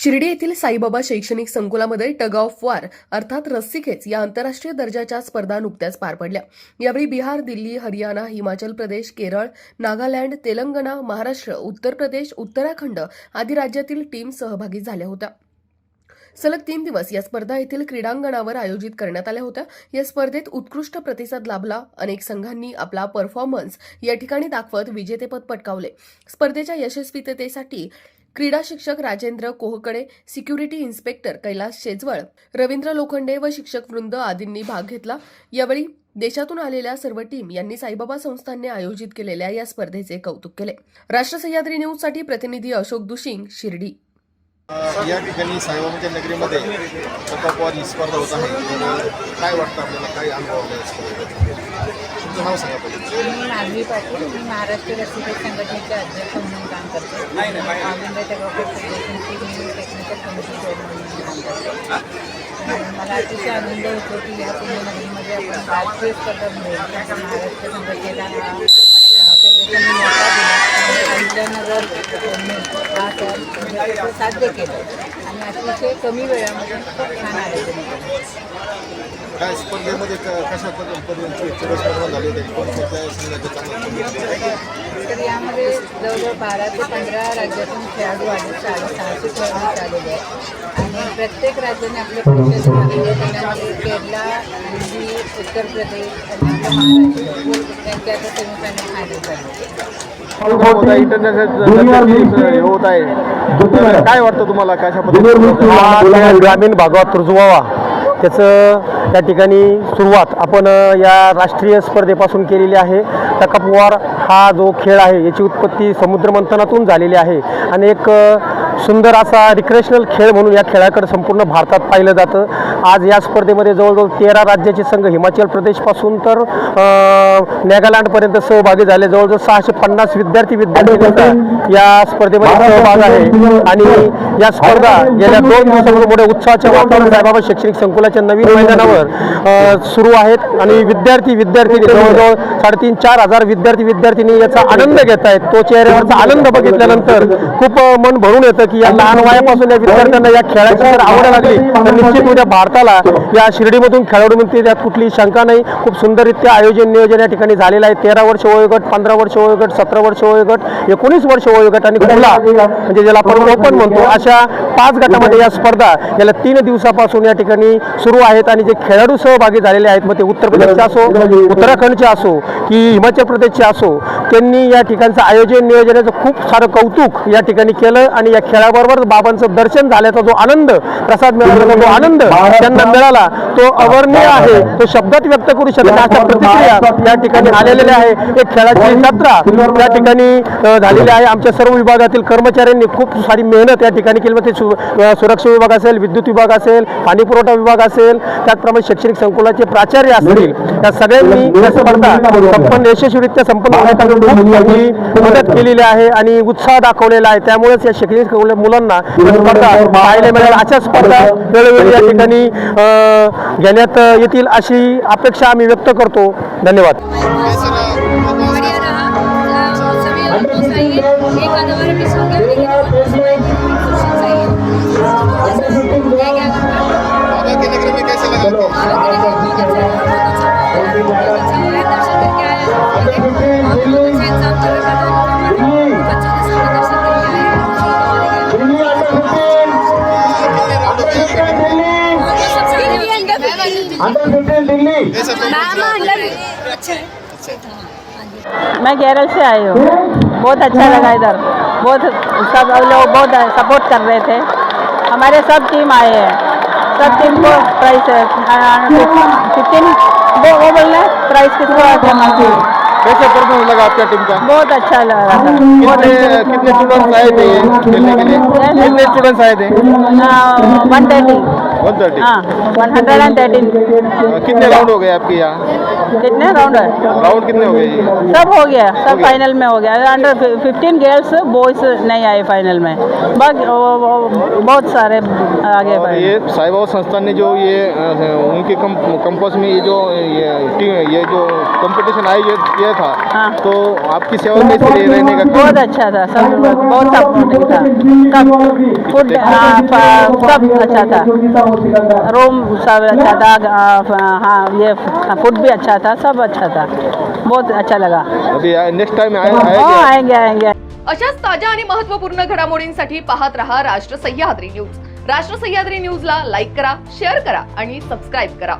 शिर्डी येथील साईबाबा शैक्षणिक संकुलामध्ये टग ऑफ वार अर्थात रस्सीखेच या आंतरराष्ट्रीय दर्जाच्या स्पर्धा नुकत्याच पार पडल्या. यावेळी बिहार दिल्ली हरियाणा हिमाचल प्रदेश केरळ नागालँड तेलंगणा महाराष्ट्र उत्तर प्रदेश उत्तराखंड आदी राज्यातील टीम सहभागी झाल्या होत्या. सलग तीन दिवस या स्पर्धा येथील क्रीडांगणावर आयोजित करण्यात आल्या होत्या. या स्पर्धेत उत्कृष्ट प्रतिसाद लाभला. अनेक संघांनी आपला परफॉर्मन्स या ठिकाणी दाखवत विजेतेपद पटकावले. स्पर्धेच्या यशस्वीतेसाठी क्रीडा शिक्षक राजेंद्र कोहकडे सिक्युरिटी इन्स्पेक्टर कैलास शेजवळ रवींद्र लोखंडे व शिक्षक वृंद आदींनी भाग घेतला. यावेळी देशातून आलेल्या सर्व टीम यांनी साईबाबा संस्थांनी आयोजित केलेल्या या स्पर्धेचे कौतुक केले. राष्ट्र सह्याद्री न्यूजसाठी प्रतिनिधी अशोक दुशिंग शिर्डी. या ठिकाणी साईबाबाच्या नगरीमध्ये चकापवार ही स्पर्धा होत आहे. काय वाटतं आपल्याला? काय अनुभव? तुमचं नाव सांगा मी माधवी पाटील. मी महाराष्ट्र रसिक संघटनेचे अध्यक्ष म्हणून काम करते. टेक्निकल कमिटी म्हणून काम करते. मला अतिशय आनंद होतो की या पुण्यनगरीमध्ये आपण राष्ट्रीय स्पर्धा मिळेल महाराष्ट्र संघटनेला हा, फेडरेशनने दिला अहिल्यानगर हा सण म्हणजे तो साध्य केलं. आणि अतिशय कमी वेळामध्ये खूप छान केलं काय स्पर्धेमध्ये कशा झाली तर यामध्ये जवळजवळ बारा ते पंधरा राज्यातून खेळाडू आले साडे सहाशे खेळाडू आलेले आहेत. आणि प्रत्येक राज्याने आपले त्याच्यामध्ये केरला दिल्ली उत्तर प्रदेश आणि महाराष्ट्र त्यांचे आता सेमीफायनल फायनल झाले. होत आहे. इंटरनॅशनल होत आहे. तर काय वाटतं तुम्हाला कशा पद्धतीने त्या ग्रामीण भागात रुजवावा. त्याचं त्या ठिकाणी सुरुवात आपण या राष्ट्रीय स्पर्धेपासून केलेली आहे. टकपवार हा जो खेळ आहे याची उत्पत्ती समुद्रमंथनातून झालेली आहे. आणि एक सुंदर असा रिक्रेशनल खेळ म्हणून या खेळाकडे संपूर्ण भारतात पाहिलं जातं. आज या स्पर्धेमध्ये जवळजवळ तेरा राज्याचे संघ हिमाचल प्रदेशपासून तर नागालँडपर्यंत सहभागी झाले. जवळजवळ सहाशे पन्नास विद्यार्थी विद्यार्थ्यांचा या स्पर्धेमध्ये सहभाग आहे. आणि या स्पर्धा गेल्या दोन दिवसांपासून मोठ्या उत्साहाच्या वातावरण साईबाबा शैक्षणिक संकुलाच्या नवीन मैदानावर अ, सुरू आहेत. आणि विद्यार्थी विद्यार्थी जवळजवळ साडेतीन चार हजार विद्यार्थी विद्यार्थिनी याचा आनंद घेत आहेत. तो चेहऱ्यावरचा आनंद बघितल्यानंतर खूप मन भरून येतं की या लहान वयापासून या विद्यार्थ्यांना या खेळाची जर आवड लागली तर निश्चित उद्या भारताला या शिर्डीमधून खेळाडू मिळतील त्यात कुठलीही शंका नाही. खूप सुंदररित्या आयोजन नियोजन या ठिकाणी झालेलं आहे. तेरा वर्ष वयोगट पंधरा वर्ष वयोगट सतरा वर्ष वयोगट एकोणीस वर्ष वयोगट आणि खुला म्हणजे ज्याला आपण ओपन म्हणतो अशा पाच गटामध्ये या स्पर्धा गेल्या तीन दिवसापासून या ठिकाणी सुरू आहेत आणि जे खेळाडू सहभागी झालेले आहेत मग ते उत्तर प्रदेशचे असो उत्तराखंडचे असो की हिमाचल प्रदेशचे असो त्यांनी या ठिकाणचं आयोजन नियोजनाचं खूप सारं कौतुक या ठिकाणी केलं आणि या खेळाबरोबर बाबांचं दर्शन झाल्याचा जो आनंद प्रसाद मिळाल्याचा जो आनंद त्यांना मिळाला तो अवर्णीय आहे. तो शब्दात व्यक्त करू शकत अशा प्रतिक्रिया या ठिकाणी आलेल्या आहे एक खेळाची जत्रा त्या ठिकाणी झालेली आहे. आमच्या सर्व विभागातील कर्मचाऱ्यांनी खूप सारी मेहनत या ठिकाणी केली मग ते सुरक्षा विभाग असेल विद्युत विभाग असेल पाणी पुरवठा विभाग असेल त्याचप्रमाणे शैक्षणिक संकुलाचे प्राचार्य असतील या सगळ्यांनी या स्पर्धा संपन्न यशस्वीरित्या संपन्न होण्यासाठी मदत केलेली आहे आणि उत्साह दाखवलेला आहे. त्यामुळेच या शैक्षणिक मुलांना स्पर्धा पाहायला मिळेल. अशा स्पर्धा वेळोवेळी या ठिकाणी घेण्यात येतील अशी अपेक्षा आम्ही व्यक्त करतो. धन्यवाद. मैं केरल से आई हूँ। बहुत अच्छा लगा इधर। बहुत सब लोग बहुत सपोर्ट कर रहे थे। हमारे सब टीम आए हैं। सब टीम को प्राइस फिफ्टीन वो वो बोलना प्राइस हैं कैसा परफॉर्मेंस लगा आपका टीम का बहुत अच्छा लगा कितने कितने स्टूडेंट्स आए थे खेलने के लिए? कितने स्टूडेंट्स आए थे? वन थर्टी वन थर्टी हाँ वन हंड्रेड एंड थर्टीन कितने राउंड हो गए आपके यहाँ? कितने राउंड है राउंड कितने हो गए ये? सब हो गया सब गया। फाइनल में हो गया अंडर फिफ्टीन गर्ल्स बॉयज़ नहीं आए फाइनल में बाकी बहुत सारे आगे और बढ़े ये साई बाबा संस्थान ने जो ये उनके कम, कंपस में ये जो ये टीम ये जो कंपटीशन आयोजित किया था हाँ। तो आपकी सेवा में इसलिए रहने का बहुत अच्छा था सब बहुत सपोर्टिव था सब फ़ूड हाँ, सब अच्छा था रूम सब अच्छा था हाँ ये फ़ूड भी अच्छा था सब अच्छा था। बहुत अच्छा लगा। अभी नेक्स्ट टाइम आए आएंगे। आएंगे अशाच ताज्या आणि महत्त्वपूर्ण घडामोडींसाठी पाहत रहा राष्ट्र सह्याद्री न्यूज. राष्ट्र सह्याद्री न्यूजला लाईक करा शेअर करा आणि सबस्क्राईब करा.